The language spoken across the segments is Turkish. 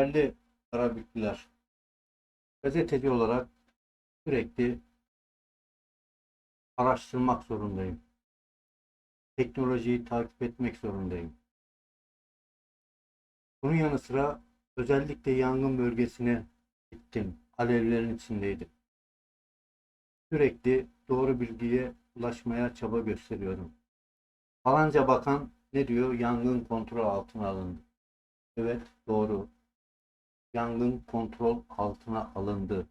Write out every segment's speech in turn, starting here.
Değerli Karabüklüler, gazeteci olarak sürekli araştırmak zorundayım. Teknolojiyi takip etmek zorundayım. Bunun yanı sıra özellikle yangın bölgesine gittim. Alevlerin içindeydim. Sürekli doğru bilgiye ulaşmaya çaba gösteriyorum. Falanca bakan ne diyor? Yangın kontrol altına alındı. Evet, doğru. Yangın kontrol altına alındı.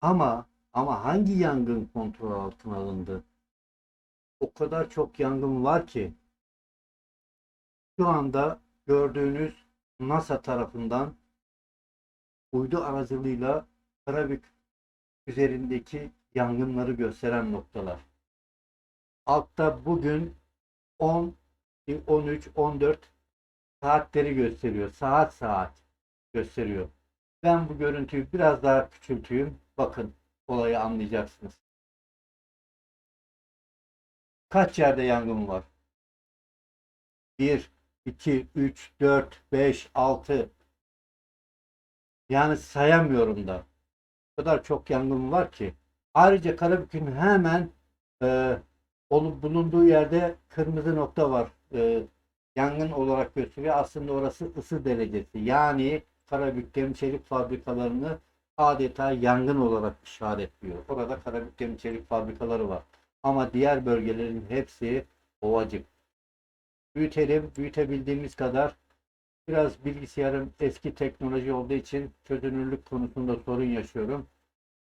Ama ama hangi yangın kontrol altına alındı? O kadar çok yangın var ki şu anda gördüğünüz NASA tarafından uydu aracılığıyla Karabük üzerindeki yangınları gösteren noktalar. Altta bugün 10, 13, 14 saatleri gösteriyor. Saat saat gösteriyor. Ben bu görüntüyü biraz daha küçülteyim. Bakın olayı anlayacaksınız. Kaç yerde yangın var? 1, 2, 3, 4, 5, 6. Yani sayamıyorum da. O kadar çok yangın var ki. Ayrıca Karabük'ün hemen e, olup bulunduğu yerde kırmızı nokta var. E, yangın olarak gösteriyor. Aslında orası ısı derecesi. Yani Karabük Demir Çelik fabrikalarını adeta yangın olarak işaretliyor. Orada Karabük Demir Çelik fabrikaları var. Ama diğer bölgelerin hepsi ovacık. Büyütelim, büyütebildiğimiz kadar biraz bilgisayarım eski teknoloji olduğu için çözünürlük konusunda sorun yaşıyorum.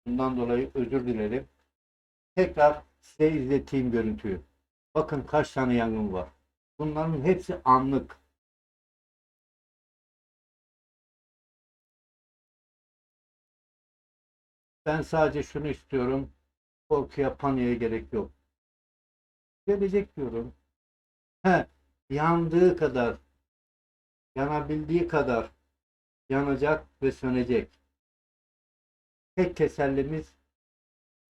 Bundan dolayı özür dilerim. Tekrar size izleteyim görüntüyü. Bakın kaç tane yangın var. Bunların hepsi anlık. Ben sadece şunu istiyorum. Korkuya, paniğe gerek yok. Gelecek diyorum. He, yandığı kadar, yanabildiği kadar yanacak ve sönecek. Tek tesellimiz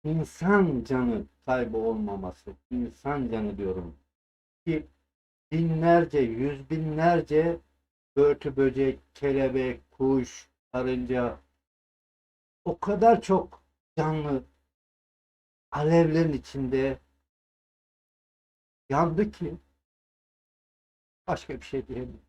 insan canı kaybı olmaması. İnsan canı diyorum. Ki binlerce, yüz binlerce börtü böcek, kelebek, kuş, karınca o kadar çok canlı alevlerin içinde yandı ki başka bir şey diyemiyorum.